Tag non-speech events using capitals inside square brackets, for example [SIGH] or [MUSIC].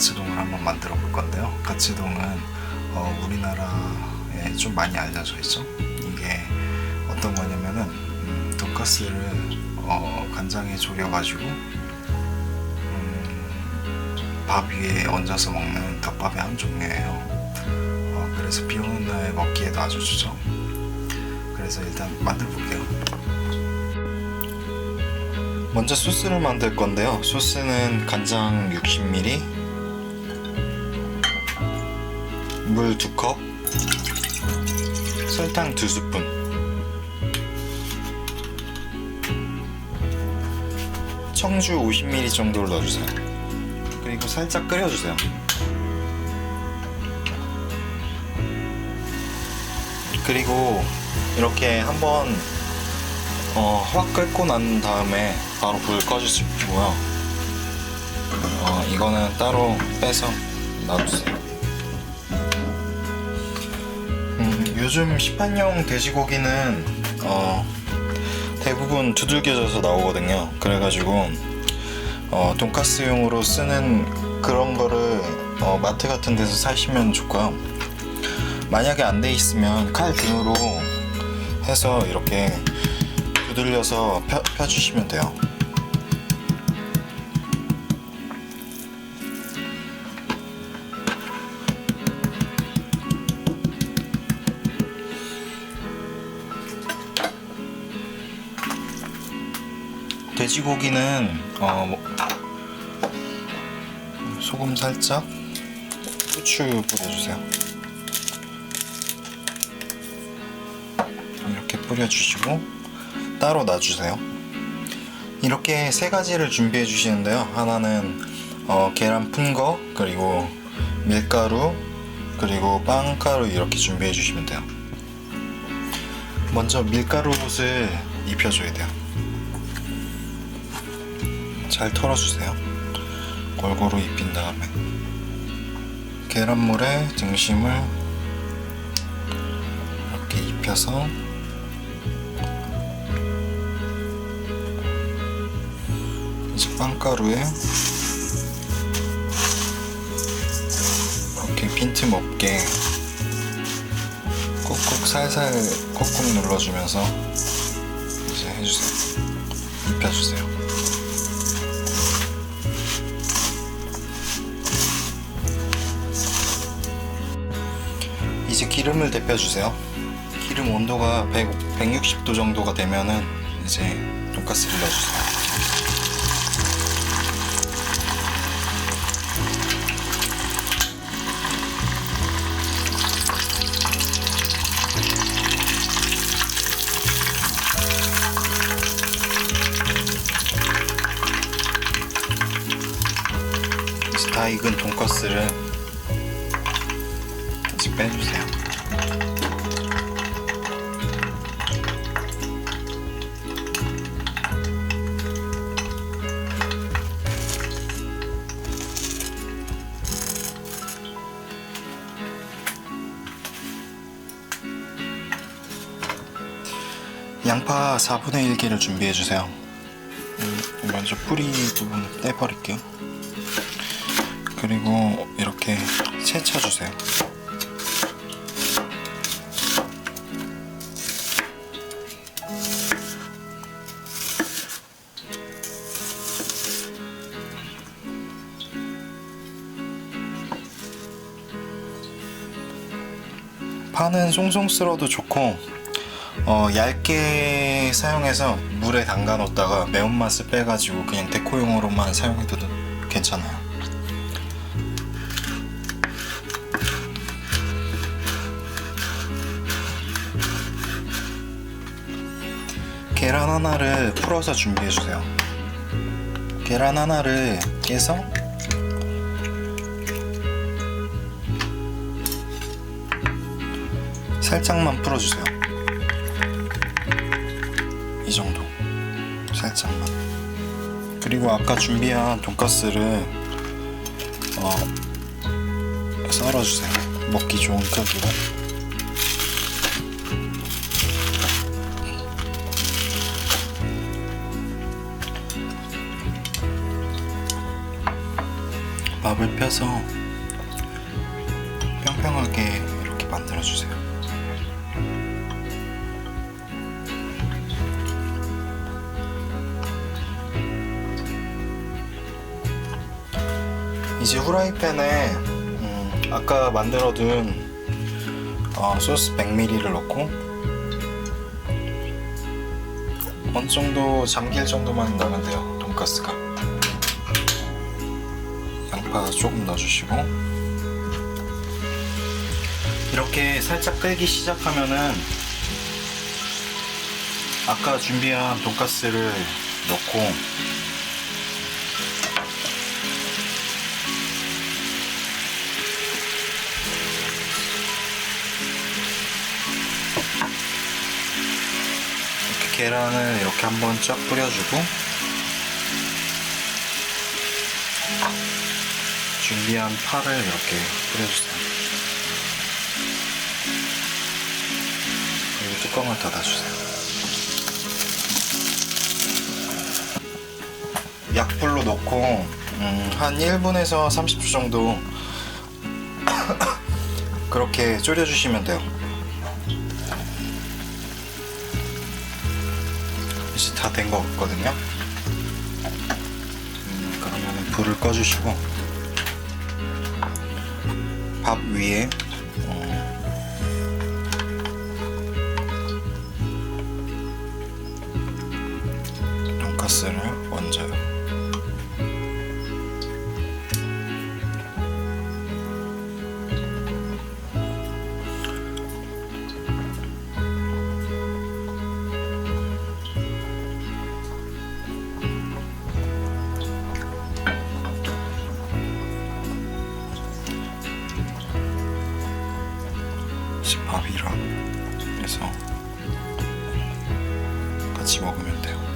가츠동을 한번 만들어 볼 건데요. 가츠동은 어, 우리나라에 좀 많이 알려져 있죠. 이게 어떤 거냐면은 음, 돈가스를 어, 간장에 졸여가지고 음, 밥 위에 얹어서 먹는 덮밥의 한 종류예요. 어, 그래서 비 오는 날 먹기에도 아주 좋죠. 그래서 일단 만들어 볼게요. 먼저 소스를 만들 건데요. 소스는 간장 60ml, 물 2컵, 설탕 2스푼, 청주 50ml 정도를 넣어주세요. 그리고 살짝 끓여주세요. 그리고 이렇게 한번 어, 확 끓고 난 다음에 바로 불 꺼주시고요. 어, 이거는 따로 빼서 놔두세요. 요즘 시판용 돼지고기는 어, 대부분 두들겨져서 나오거든요. 그래가지고 어, 돈가스용으로 쓰는 그런 거를 어, 마트 같은 데서 사시면 좋고요. 만약에 안 돼 있으면 칼 등으로 해서 이렇게 두들려서 펴, 펴주시면 돼요. 돼지고기는 어, 뭐, 소금 살짝, 후추 뿌려주세요. 이렇게 뿌려주시고 따로 놔주세요. 이렇게 세 가지를 준비해 주시는데요. 하나는 어, 계란 푼 거, 그리고 밀가루, 그리고 빵가루 이렇게 준비해 주시면 돼요. 먼저 밀가루 옷을 입혀줘야 돼요. 잘 털어주세요. 골고루 입힌 다음에 계란물에 등심을 이렇게 입혀서 이제 빵가루에 이렇게 빈틈 없게 꾹꾹 살살 꾹꾹 눌러주면서 이제 해주세요. 입혀주세요. 이제 기름을 데펴주세요. 기름 온도가 100, 160도 정도가 되면은 이제 돈가스를 넣어주세요. 다 익은 돈가스를 이제 빼주세요. 양파 4분의 1개를 준비해주세요. 음, 먼저 뿌리 부분을 떼버릴게요. 그리고 이렇게 채쳐주세요. 파는 송송 쓸어도 좋고 어, 얇게 사용해서 물에 담가 놓다가 매운맛을 빼가지고 그냥 데코용으로만 사용해도 괜찮아요. 계란 하나를 풀어서 준비해 주세요. 계란 하나를 깨서 살짝만 풀어주세요. 살짝만. 그리고 아까 준비한 돈가스를 어, 썰어주세요. 먹기 좋은 크기로. 밥을 펴서 평평하게 이렇게 만들어 주세요. 이제 후라이팬에 음, 아까 만들어둔 어, 소스 100ml를 넣고 어느 정도 잠길 정도만 넣으면 돼요 돈가스가. 양파 조금 넣어주시고. 이렇게 살짝 끓기 시작하면은 아까 준비한 돈가스를 넣고 계란을 이렇게 한번 쫙 뿌려주고 준비한 파를 이렇게 뿌려주세요. 그리고 뚜껑을 닫아주세요. 약불로 놓고 음, 한 1분에서 30초 정도 [COUGHS] 그렇게 졸여주시면 돼요. 이제 다 된 것 같거든요. 음, 그러면 불을 꺼주시고 밥 위에 같이 밥이랑 해서 같이 먹으면 돼요.